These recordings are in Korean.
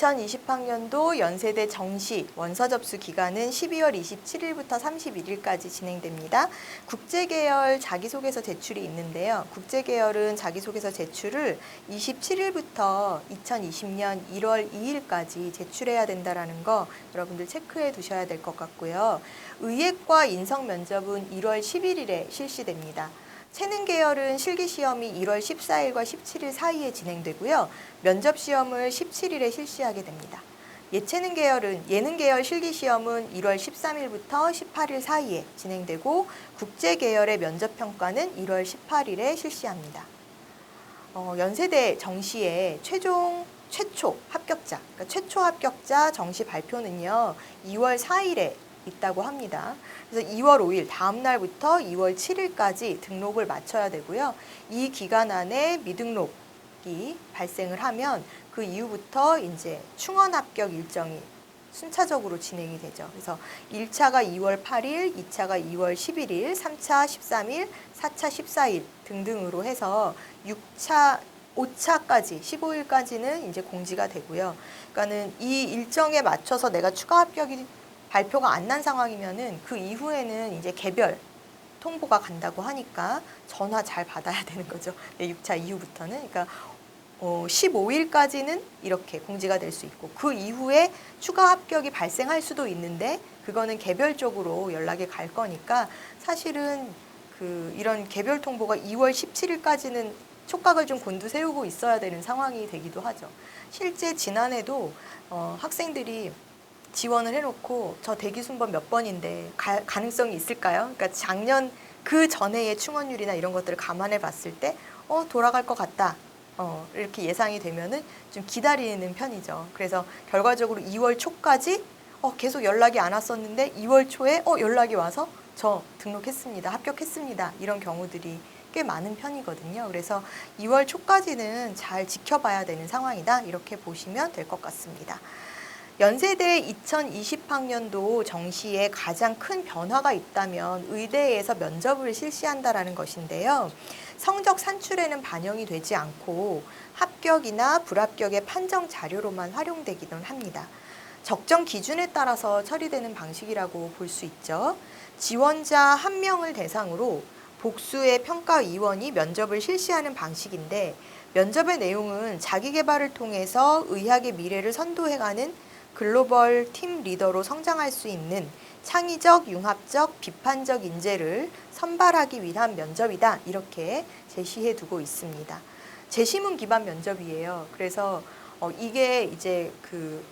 2020학년도 연세대 정시 원서 접수 기간은 12월 27일부터 31일까지 진행됩니다. 국제계열 자기소개서 제출이 있는데요. 국제계열은 자기소개서 제출을 27일부터 2020년 1월 2일까지 제출해야 된다라는 거 여러분들 체크해 두셔야 될 것 같고요. 의예과 인성 면접은 1월 11일에 실시됩니다. 체능 계열은 실기 시험이 1월 14일과 17일 사이에 진행되고요. 면접 시험을 17일에 실시하게 됩니다. 예체능 계열은 예능 계열 실기 시험은 1월 13일부터 18일 사이에 진행되고 국제 계열의 면접 평가는 1월 18일에 실시합니다. 어, 연세대 정시의 최종 최초 합격자, 그러니까 최초 합격자 정시 발표는요 2월 4일에 있다고 합니다. 그래서 2월 5일 다음 날부터 2월 7일까지 등록을 마쳐야 되고요. 이 기간 안에 미등록이 발생을 하면 그 이후부터 이제 충원 합격 일정이 순차적으로 진행이 되죠. 그래서 1차가 2월 8일, 2차가 2월 11일, 3차 13일, 4차 14일 등등으로 해서 6차 5차까지 15일까지는 이제 공지가 되고요. 그러니까는 이 일정에 맞춰서 내가 추가 합격이 발표가 안 난 상황이면은 그 이후에는 이제 개별 통보가 간다고 하니까 전화 잘 받아야 되는 거죠. 네, 6차 이후부터는. 그러니까 어, 15일까지는 이렇게 공지가 될 수 있고 그 이후에 추가 합격이 발생할 수도 있는데 그거는 개별적으로 연락이 갈 거니까 사실은 그 이런 개별 통보가 2월 17일까지는 촉각을 좀 곤두세우고 있어야 되는 상황이 되기도 하죠. 실제 지난해도 어, 학생들이 지원을 해놓고 저 대기 순번 몇 번인데 가, 가능성이 있을까요? 그러니까 작년 그 전해의 충원율이나 이런 것들을 감안해 봤을 때 어, 돌아갈 것 같다. 어, 이렇게 예상이 되면은 좀 기다리는 편이죠. 그래서 결과적으로 2월 초까지 어, 계속 연락이 안 왔었는데 2월 초에 어, 연락이 와서 저 등록했습니다. 합격했습니다. 이런 경우들이 꽤 많은 편이거든요. 그래서 2월 초까지는 잘 지켜봐야 되는 상황이다. 이렇게 보시면 될 것 같습니다. 연세대 2020학년도 정시에 가장 큰 변화가 있다면 의대에서 면접을 실시한다라는 것인데요. 성적 산출에는 반영이 되지 않고 합격이나 불합격의 판정 자료로만 활용되기는 합니다. 적정 기준에 따라서 처리되는 방식이라고 볼 수 있죠. 지원자 한 명을 대상으로 복수의 평가위원이 면접을 실시하는 방식인데 면접의 내용은 자기 개발을 통해서 의학의 미래를 선도해가는 글로벌 팀 리더로 성장할 수 있는 창의적, 융합적, 비판적 인재를 선발하기 위한 면접이다. 이렇게 제시해 두고 있습니다. 제시문 기반 면접이에요. 그래서 어, 이게 이제 그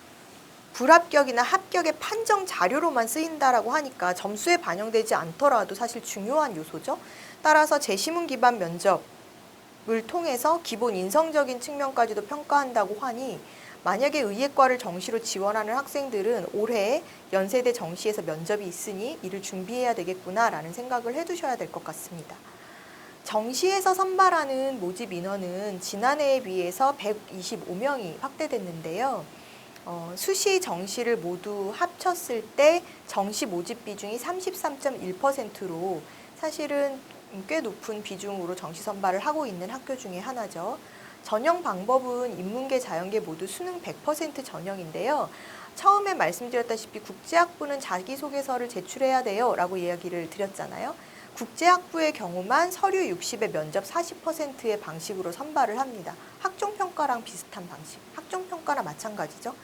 불합격이나 합격의 판정 자료로만 쓰인다라고 하니까 점수에 반영되지 않더라도 사실 중요한 요소죠. 따라서 제시문 기반 면접을 통해서 기본 인성적인 측면까지도 평가한다고 하니 만약에 의예과를 정시로 지원하는 학생들은 올해 연세대 정시에서 면접이 있으니 이를 준비해야 되겠구나라는 생각을 해두셔야 될 것 같습니다. 정시에서 선발하는 모집 인원은 지난해에 비해서 125명이 확대됐는데요. 어, 수시 정시를 모두 합쳤을 때 정시 모집 비중이 33.1%로 사실은 꽤 높은 비중으로 정시 선발을 하고 있는 학교 중에 하나죠. 전형 방법은 인문계, 자연계 모두 수능 100% 전형인데요. 처음에 말씀드렸다시피 국제학부는 자기소개서를 제출해야 돼요 라고 이야기를 드렸잖아요. 국제학부의 경우만 서류 60에 면접 40%의 방식으로 선발을 합니다. 학종평가랑 비슷한 방식, 학종평가랑 마찬가지죠.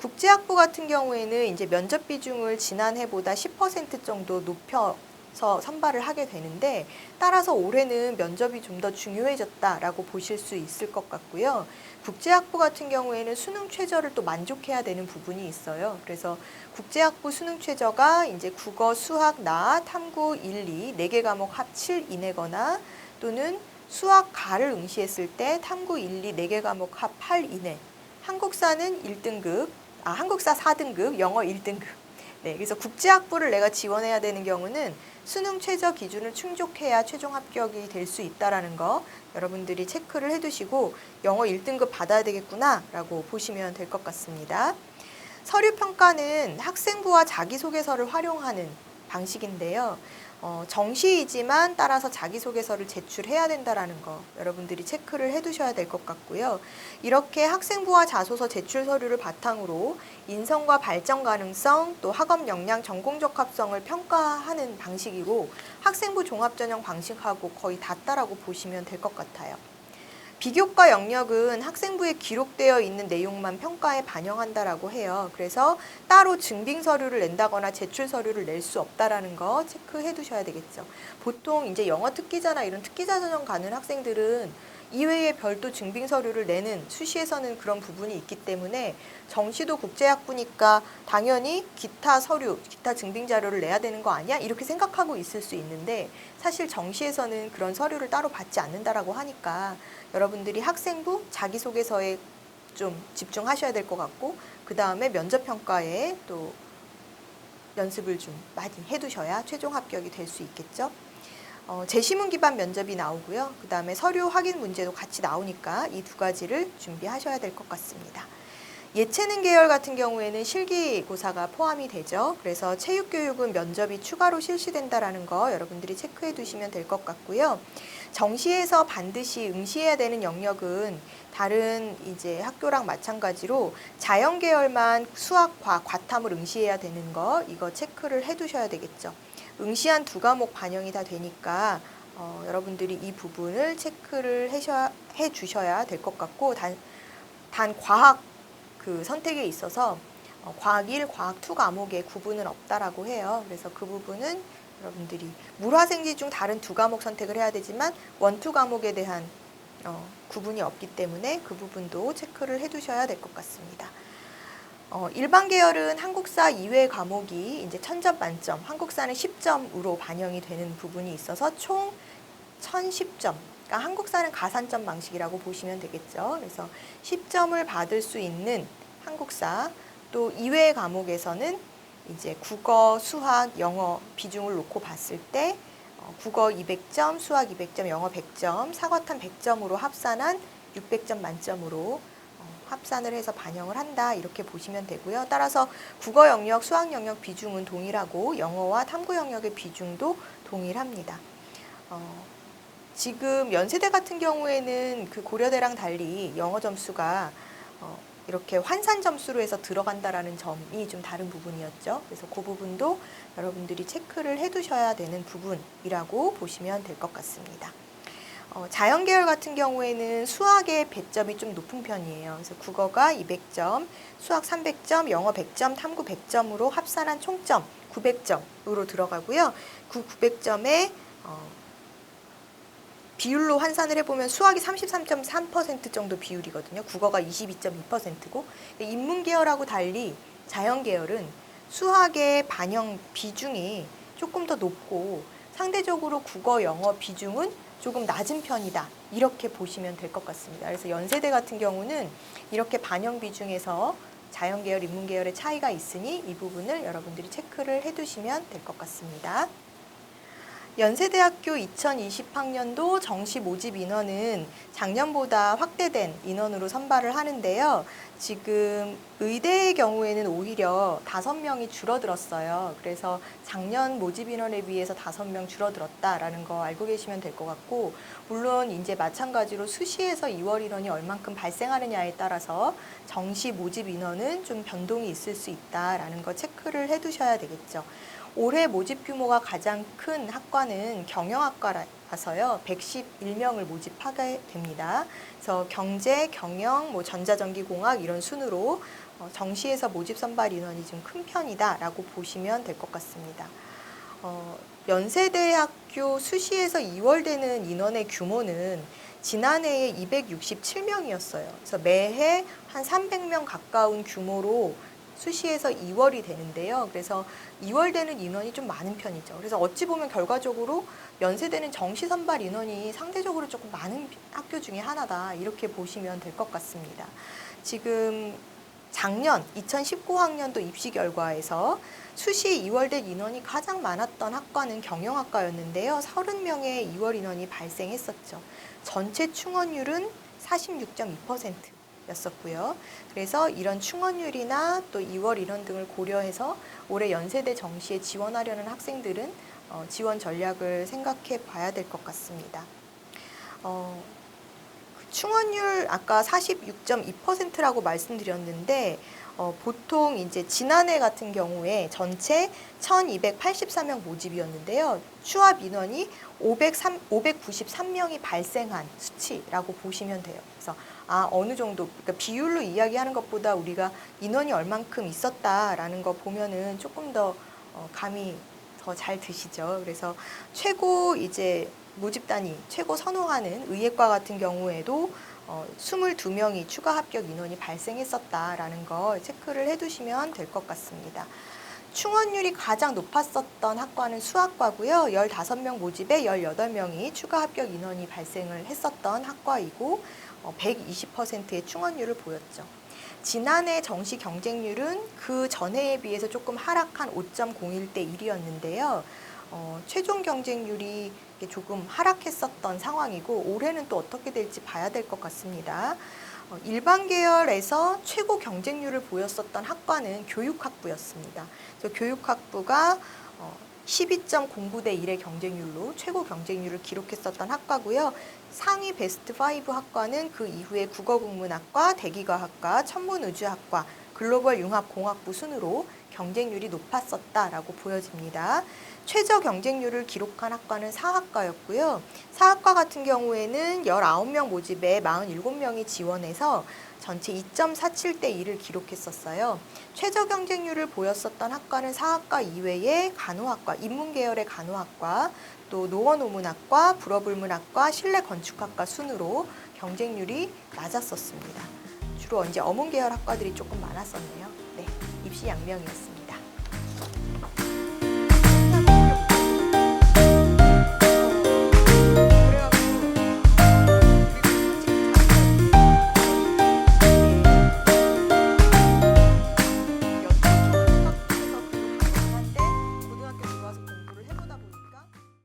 국제학부 같은 경우에는 이제 면접 비중을 지난해보다 10% 정도 높여 서 선발을 하게 되는데 따라서 올해는 면접이 좀 더 중요해졌다라고 보실 수 있을 것 같고요. 국제학부 같은 경우에는 수능 최저를 또 만족해야 되는 부분이 있어요. 그래서 국제학부 수능 최저가 이제 국어, 수학, 나, 탐구 1, 2, 4개 과목 합 7 이내거나 또는 수학 가를 응시했을 때 탐구 1, 2, 4개 과목 합 8 이내. 한국사는 1등급, 아, 한국사 4등급, 영어 1등급. 네, 그래서 국제학부를 내가 지원해야 되는 경우는 수능 최저 기준을 충족해야 최종 합격이 될 수 있다라는 거 여러분들이 체크를 해두시고 영어 1등급 받아야 되겠구나라고 보시면 될 것 같습니다. 서류 평가는 학생부와 자기소개서를 활용하는 방식인데요. 어, 정시이지만 따라서 자기소개서를 제출해야 된다라는 거 여러분들이 체크를 해두셔야 될 것 같고요. 이렇게 학생부와 자소서 제출 서류를 바탕으로 인성과 발전 가능성 또 학업 역량 전공 적합성을 평가하는 방식이고 학생부 종합전형 방식하고 거의 같다라고 보시면 될 것 같아요. 비교과 영역은 학생부에 기록되어 있는 내용만 평가에 반영한다라고 해요. 그래서 따로 증빙 서류를 낸다거나 제출 서류를 낼 수 없다라는 거 체크해 두셔야 되겠죠. 보통 이제 영어 특기자나 이런 특기자 전형 가는 학생들은 이외에 별도 증빙 서류를 내는 수시에서는 그런 부분이 있기 때문에 정시도 국제학부니까 당연히 기타 서류, 기타 증빙 자료를 내야 되는 거 아니야? 이렇게 생각하고 있을 수 있는데 사실 정시에서는 그런 서류를 따로 받지 않는다라고 하니까 여러분들이 학생부 자기소개서에 좀 집중하셔야 될 것 같고 그 다음에 면접 평가에 또 연습을 좀 많이 해두셔야 최종 합격이 될 수 있겠죠. 어, 제시문 기반 면접이 나오고요. 그 다음에 서류 확인 문제도 같이 나오니까 이 두 가지를 준비하셔야 될 것 같습니다. 예체능 계열 같은 경우에는 실기고사가 포함이 되죠. 그래서 체육교육은 면접이 추가로 실시된다라는 거 여러분들이 체크해 두시면 될 것 같고요. 정시에서 반드시 응시해야 되는 영역은 다른 이제 학교랑 마찬가지로 자연 계열만 수학, 과학, 과탐을 응시해야 되는 거 이거 체크를 해 두셔야 되겠죠. 응시한 두 과목 반영이 다 되니까 어, 여러분들이 이 부분을 체크를 해 주셔야 될 것 같고 단, 단 과학 그 선택에 있어서 어, 과학 1, 과학 2 과목에 구분은 없다라고 해요. 그래서 그 부분은 여러분들이 물화생지 중 다른 두 과목 선택을 해야 되지만 원투 과목에 대한 어, 구분이 없기 때문에 그 부분도 체크를 해 두셔야 될 것 같습니다. 어, 일반 계열은 한국사 이외 과목이 이제 천점 만점, 한국사는 10점으로 반영이 되는 부분이 있어서 총 1010점. 그러니까 한국사는 가산점 방식이라고 보시면 되겠죠. 그래서 10점을 받을 수 있는 한국사 또 이외 과목에서는 이제 국어, 수학, 영어 비중을 놓고 봤을 때 어, 국어 200점, 수학 200점, 영어 100점, 사과탄 100점으로 합산한 600점 만점으로 어, 합산을 해서 반영을 한다 이렇게 보시면 되고요. 따라서 국어 영역, 수학 영역 비중은 동일하고 영어와 탐구 영역의 비중도 동일합니다. 어, 지금 연세대 같은 경우에는 그 고려대랑 달리 영어 점수가 어, 이렇게 환산 점수로 해서 들어간다라는 점이 좀 다른 부분이었죠. 그래서 그 부분도 여러분들이 체크를 해두셔야 되는 부분이라고 보시면 될 것 같습니다. 어, 자연 계열 같은 경우에는 수학의 배점이 좀 높은 편이에요. 그래서 국어가 200점, 수학 300점, 영어 100점, 탐구 100점으로 합산한 총점 900점으로 들어가고요. 그 900점에 어, 비율로 환산을 해보면 수학이 33.3% 정도 비율이거든요. 국어가 22.2%고 인문 계열하고 달리 자연 계열은 수학의 반영 비중이 조금 더 높고 상대적으로 국어, 영어 비중은 조금 낮은 편이다. 이렇게 보시면 될 것 같습니다. 그래서 연세대 같은 경우는 이렇게 반영 비중에서 자연 계열, 인문 계열의 차이가 있으니 이 부분을 여러분들이 체크를 해두시면 될 것 같습니다. 연세대학교 2020학년도 정시 모집 인원은 작년보다 확대된 인원으로 선발을 하는데요. 지금 의대의 경우에는 오히려 다섯 명이 줄어들었어요. 그래서 작년 모집 인원에 비해서 다섯 명 줄어들었다라는 거 알고 계시면 될 것 같고, 물론 이제 마찬가지로 수시에서 2월 인원이 얼만큼 발생하느냐에 따라서 정시 모집 인원은 좀 변동이 있을 수 있다라는 거 체크를 해 두셔야 되겠죠. 올해 모집 규모가 가장 큰 학과는 경영학과라서요. 111명을 모집하게 됩니다. 그래서 경제, 경영, 뭐 전자전기공학 이런 순으로 어, 정시에서 모집 선발 인원이 좀 큰 편이다라고 보시면 될 것 같습니다. 어, 연세대학교 수시에서 2월 되는 인원의 규모는 지난해에 267명이었어요. 그래서 매해 한 300명 가까운 규모로 수시에서 2월이 되는데요. 그래서 2월 되는 인원이 좀 많은 편이죠. 그래서 어찌 보면 결과적으로 연세대는 정시 선발 인원이 상대적으로 조금 많은 학교 중에 하나다. 이렇게 보시면 될 것 같습니다. 지금 작년 2019학년도 입시 결과에서 수시 2월 된 인원이 가장 많았던 학과는 경영학과였는데요. 30명의 2월 인원이 발생했었죠. 전체 충원율은 46.2%. 였었고요. 그래서 이런 충원율이나 또 2월 인원 등을 고려해서 올해 연세대 정시에 지원하려는 학생들은 어, 지원 전략을 생각해 봐야 될 것 같습니다. 어, 그 충원율 아까 46.2%라고 말씀드렸는데 어, 보통 이제 지난해 같은 경우에 전체 1,284명 모집이었는데요. 추합 인원이 503, 593명이 발생한 수치라고 보시면 돼요. 그래서 아 어느 정도 그러니까 비율로 이야기하는 것보다 우리가 인원이 얼만큼 있었다라는 거 보면은 조금 더 어, 감이 더 잘 드시죠. 그래서 최고 이제 모집 단위 최고 선호하는 의예과 같은 경우에도 어, 22명이 추가 합격 인원이 발생했었다라는 거 체크를 해두시면 될 것 같습니다. 충원율이 가장 높았었던 학과는 수학과고요. 15명 모집에 18명이 추가 합격 인원이 발생을 했었던 학과이고 어, 120%의 충원율을 보였죠. 지난해 정시 경쟁률은 그 전해에 비해서 조금 하락한 5.01대 1이었는데요. 어, 최종 경쟁률이 조금 하락했었던 상황이고 올해는 또 어떻게 될지 봐야 될 것 같습니다. 어, 일반 계열에서 최고 경쟁률을 보였었던 학과는 교육학부였습니다. 그래서 교육학부가 어, 12.09대 1의 경쟁률로 최고 경쟁률을 기록했었던 학과고요. 상위 베스트 5 학과는 그 이후에 국어국문학과, 대기과학과, 천문의주학과, 글로벌 융합공학부 순으로 경쟁률이 높았었다라고 보여집니다. 최저 경쟁률을 기록한 학과는 사학과였고요. 사학과 같은 경우에는 19명 모집에 47명이 지원해서 전체 2.47대 1을 기록했었어요. 최저 경쟁률을 보였었던 학과는 사학과 이외에 간호학과, 인문계열의 간호학과, 또 노원오문학과, 불어불문학과, 실내건축학과 순으로 경쟁률이 낮았었습니다. 주로 이제 어문 계열 학과들이 조금 많았었네요. 네, 입시 양명이었습니다.